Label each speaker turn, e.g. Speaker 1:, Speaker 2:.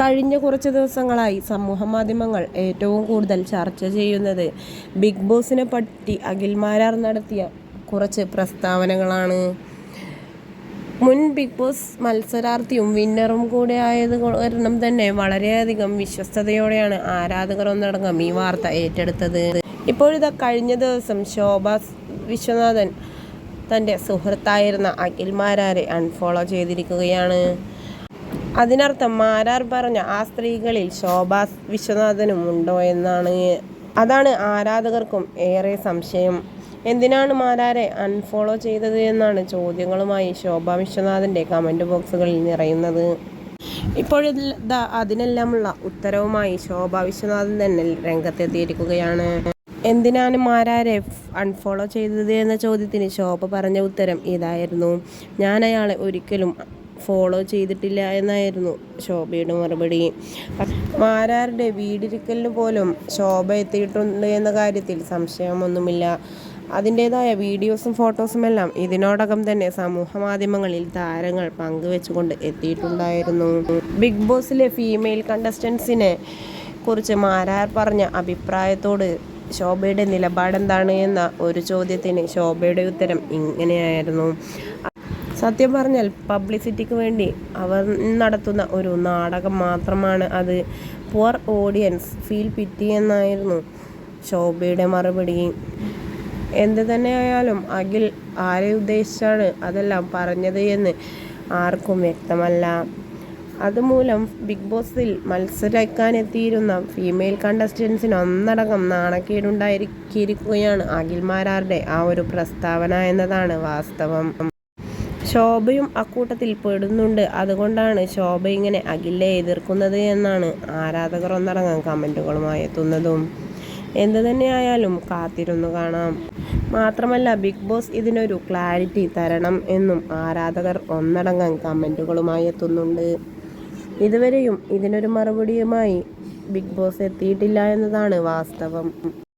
Speaker 1: കഴിഞ്ഞ കുറച്ച് ദിവസങ്ങളായി സമൂഹ മാധ്യമങ്ങൾ ഏറ്റവും കൂടുതൽ ചർച്ച ചെയ്യുന്നത് ബിഗ് ബോസിനെ പറ്റി അഖിൽമാരാർ നടത്തിയ കുറച്ച് പ്രസ്താവനകളാണ്. മുൻ ബിഗ് ബോസ് മത്സരാർത്ഥിയും വിന്നറും കൂടെ ആയത് കാരണം തന്നെ വളരെയധികം വിശ്വസ്തയോടെയാണ് ആരാധകർ ഒന്നടങ്കം ഈ വാർത്ത ഏറ്റെടുത്തത്. ഇപ്പോഴിതാ കഴിഞ്ഞ ദിവസം ശോഭ വിശ്വനാഥൻ തന്റെ സുഹൃത്തായിരുന്ന അഖിൽമാരാരെ അൺഫോളോ ചെയ്തിരിക്കുകയാണ്. അതിനർത്ഥം മാരാർ പറഞ്ഞ ആ സ്ത്രീകളിൽ ശോഭ വിശ്വനാഥനും ഉണ്ടോ എന്നാണ്. അതാണ് ആരാധകർക്കും ഏറെ സംശയം. എന്തിനാണ് മാരാരെ അൺഫോളോ ചെയ്തത് എന്നാണ് ചോദ്യങ്ങളുമായി ശോഭ വിശ്വനാഥന്റെ കമന്റ് ബോക്സുകളിൽ നിറയുന്നത്. ഇപ്പോഴിതാ അതിനെല്ലാമുള്ള ഉത്തരവുമായി ശോഭ വിശ്വനാഥൻ തന്നെ രംഗത്തെത്തിയിരിക്കുകയാണ്. എന്തിനാണ് മാരാരെ അൺഫോളോ ചെയ്തത് എന്ന ചോദ്യത്തിന് ശോഭ പറഞ്ഞ ഉത്തരം ഇതായിരുന്നു. ഞാൻ അയാളെ ഒരിക്കലും ഫോളോ ചെയ്തിട്ടില്ല എന്നായിരുന്നു ശോഭയുടെ മറുപടി. മാരാരുടെ വീടിരിക്കലിന് പോലും ശോഭ എത്തിയിട്ടുണ്ട് എന്ന കാര്യത്തിൽ സംശയമൊന്നുമില്ല. അതിന്റേതായ വീഡിയോസും ഫോട്ടോസും എല്ലാം ഇതിനോടകം തന്നെ സമൂഹ മാധ്യമങ്ങളിൽ താരങ്ങൾ പങ്കുവെച്ചുകൊണ്ട് എത്തിയിട്ടുണ്ടായിരുന്നു. ബിഗ് ബോസിലെ ഫീമെയിൽ കണ്ടസ്റ്റൻസിനെ കുറിച്ച് മാരാർ പറഞ്ഞ അഭിപ്രായത്തോട് ശോഭയുടെ നിലപാടെന്താണ് എന്ന ഒരു ചോദ്യത്തിന് ശോഭയുടെ ഉത്തരം ഇങ്ങനെയായിരുന്നു. സത്യം പറഞ്ഞാൽ പബ്ലിസിറ്റിക്ക് വേണ്ടി അവർ നടത്തുന്ന ഒരു നാടകം മാത്രമാണ് അത്. പുവർ ഓഡിയൻസ് ഫീൽ പിറ്റി എന്നായിരുന്നു ശോഭയുടെ മറുപടി. എന്ത് തന്നെയായാലും അഖിൽ ആരെ ഉദ്ദേശിച്ചാണ് അതെല്ലാം പറഞ്ഞത് എന്ന് ആർക്കും വ്യക്തമല്ല. അതുമൂലം ബിഗ് ബോസിൽ മത്സരിക്കാനെത്തിയിരുന്ന ഫീമെയിൽ കണ്ടസ്റ്റൻസിന് ഒന്നടങ്കം നാണക്കേടുണ്ടായിരിക്കുകയാണ് അഖിൽമാരാരുടെ ആ ഒരു പ്രസ്താവന എന്നതാണ് വാസ്തവം. ശോഭയും അക്കൂട്ടത്തിൽ പെടുന്നുണ്ട്. അതുകൊണ്ടാണ് ശോഭ ഇങ്ങനെ അഖിലെ എതിർക്കുന്നത് എന്നാണ് ആരാധകർ ഒന്നടങ്കം കമന്റുകളുമായി എത്തുന്നതും. എന്തു തന്നെയായാലും കാത്തിരുന്നു കാണാം. മാത്രമല്ല ബിഗ് ബോസ് ഇതിനൊരു ക്ലാരിറ്റി തരണം എന്നും ആരാധകർ ഒന്നടങ്കം കമന്റുകളുമായി എത്തുന്നുണ്ട്. ഇതുവരെയും ഇതിനൊരു മറുപടിയുമായി ബിഗ് ബോസ് എത്തിയിട്ടില്ല എന്നതാണ് വാസ്തവം.